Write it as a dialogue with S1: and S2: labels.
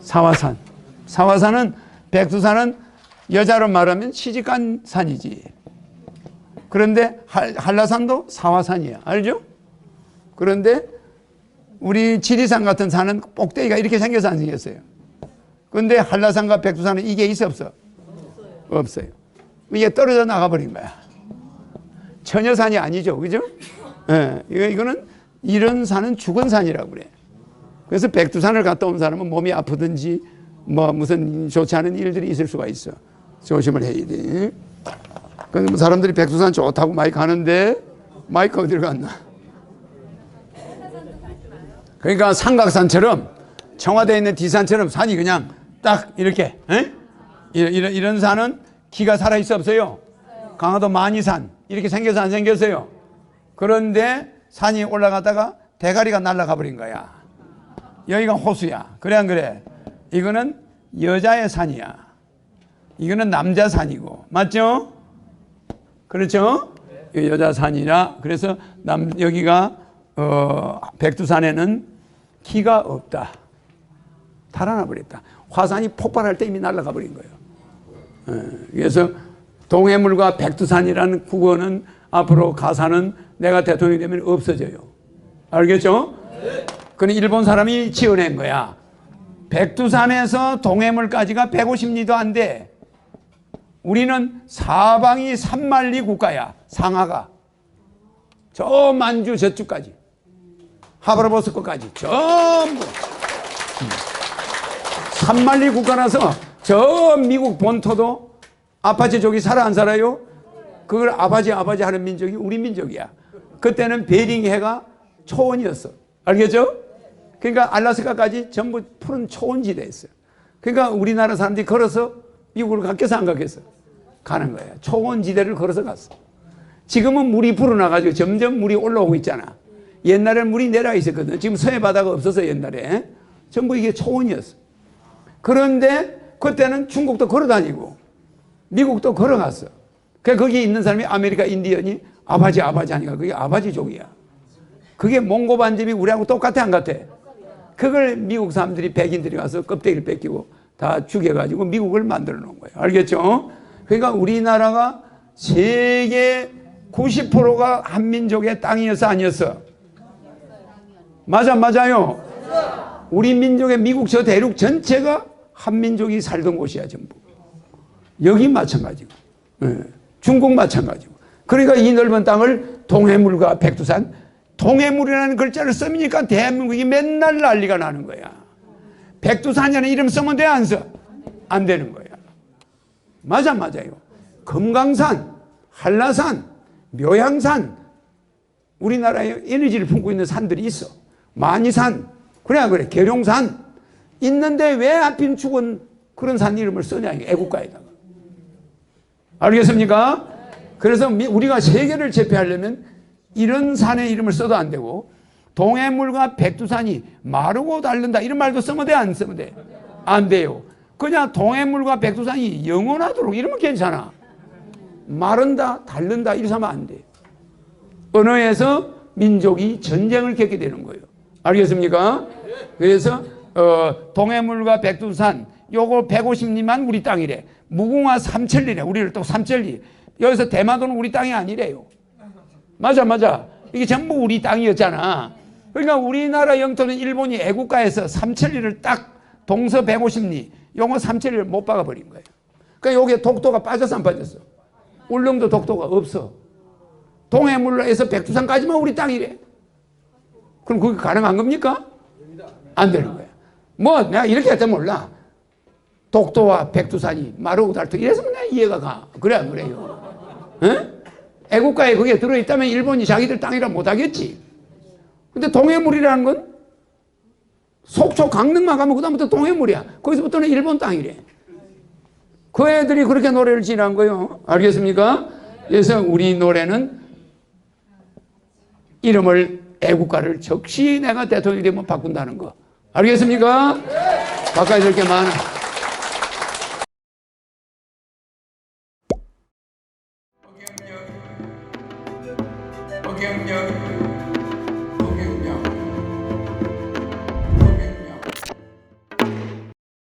S1: 사화산. 사화산은 백두산은 여자로 말하면 시집간 산이지. 그런데 한- 한라산도 사화산이야. 알죠? 그런데 우리 지리산 같은 산은 꼭대기가 이렇게 생겨서 안 생겼어요. 근데 한라산과 백두산은 이게 있어 없어? 없어요. 이게 떨어져 나가버린 거야. 처녀산이 아니죠. 그죠? 예, 이거, 이거는 이런 산은 죽은 산이라고 그래. 그래서 백두산을 갔다 온 사람은 몸이 아프든지 뭐 무슨 좋지 않은 일들이 있을 수가 있어. 조심을 해야 돼. 근데 뭐 사람들이 백두산 좋다고 많이 가는데 마이크 어디로 갔나? 그러니까 삼각산처럼 청와대에 있는 디산처럼 산이 그냥 딱 이렇게 에? 이런, 이런, 산은 기가 살아있어 없어요? 강화도 만이산 이렇게 생겨서 안 생겼어요? 그런데 산이 올라가다가 대가리가 날아가 버린 거야. 여기가 호수야. 그래 안 그래? 이거는 여자의 산이야. 이거는 남자 산이고 맞죠? 그렇죠? 이 여자 산이라 그래서 남 여기가 어, 백두산에는 기가 없다. 달아나 버렸다. 화산이 폭발할 때 이미 날아가 버린 거예요. 예, 그래서 동해물과 백두산이라는 국어는 앞으로 가사는 내가 대통령이 되면 없어져요. 알겠죠? 그는 일본 사람이 지어낸 거야. 백두산에서 동해물까지가 150리도 안 돼. 우리는 사방이 산만리 국가야. 상하가. 저 만주 저쪽까지. 하바르보스크까지. 전부. 산만리 국가라서 저 미국 본토도 아파치족이 살아 안 살아요? 그걸 아바지 아바지 하는 민족이 우리 민족이야. 그때는 베링해가 초원이었어. 알겠죠? 그러니까 알라스카까지 전부 푸른 초원지대였어요. 그러니까 우리나라 사람들이 걸어서 미국을 갔겠어 안 갔겠어? 가는 거야. 초원지대를 걸어서 갔어. 지금은 물이 불어나가지고 점점 물이 올라오고 있잖아. 옛날에는 물이 내려와 있었거든. 지금 서해 바다가 없어서 옛날에 전부 이게 초원이었어. 그런데 그때는 중국도 걸어다니고 미국도 걸어갔어. 그 거기 있는 사람이 아메리카 인디언이 아바지 아바지 하니까 그게 아바지족이야. 그게 몽고 반점이 우리하고 똑같아 안 같아? 그걸 미국 사람들이 백인들이 가서 껍데기를 뺏기고 다 죽여가지고 미국을 만들어 놓은 거예요. 알겠죠? 그러니까 우리나라가 세계 90%가 한민족의 땅이었어 아니었어? 맞아 맞아요. 우리 민족의 미국 저 대륙 전체가 한민족이 살던 곳이야 전부. 여기 마찬가지고, 예, 중국 마찬가지고. 그러니까 이 넓은 땅을 동해물과 백두산, 동해물이라는 글자를 쓰니까 대한민국이 맨날 난리가 나는 거야. 백두산이라는 이름 쓰면 돼, 안 써? 안 되는 거야. 맞아, 맞아요. 금강산, 한라산, 묘향산, 우리나라에 에너지를 품고 있는 산들이 있어. 만이산, 그래, 그래, 계룡산. 있는데 왜 하필 죽은 그런 산 이름을 쓰냐, 애국가에다가. 알겠습니까? 그래서 미- 우리가 세계를 제패하려면 이런 산의 이름을 써도 안 되고 동해물과 백두산이 마르고 닳는다 이런 말도 쓰면 돼 안 쓰면 돼? 안 돼요. 그냥 동해물과 백두산이 영원하도록 이러면 괜찮아. 마른다 닳는다 이렇게 하면 안 돼. 언어에서 민족이 전쟁을 겪게 되는 거예요. 알겠습니까? 그래서 어, 동해물과 백두산 요거 150리만 우리 땅이래. 무궁화 삼천리래. 우리를 또 삼천리. 여기서 대마도는 우리 땅이 아니래요. 맞아 맞아. 이게 전부 우리 땅이었잖아. 그러니까 우리나라 영토는 일본이 애국가에서 삼천리를 딱 동서 150리 요거 삼천리를 못 박아 버린 거예요. 그러니까 여기에 독도가 빠졌어 안 빠졌어? 울릉도 독도가 없어. 동해물에서 백두산까지만 우리 땅이래. 그럼 그게 가능한 겁니까? 안 되는 거야. 뭐 내가 이렇게 할때 몰라. 독도와 백두산이 마르고 닳고 이래서면 내가 이해가 가. 그래 안 그래요? 에? 애국가에 그게 들어있다면 일본이 자기들 땅이라 못하겠지. 근데 동해물이라는 건 속초 강릉만 가면 그다음부터 동해물이야. 거기서부터는 일본 땅이래. 그 애들이 그렇게 노래를 지난 거요. 알겠습니까? 그래서 우리 노래는 이름을 애국가를 적시 내가 대통령이 되면 바꾼다는 거. 알겠습니까? 가까이 이렇게 많아. you, you.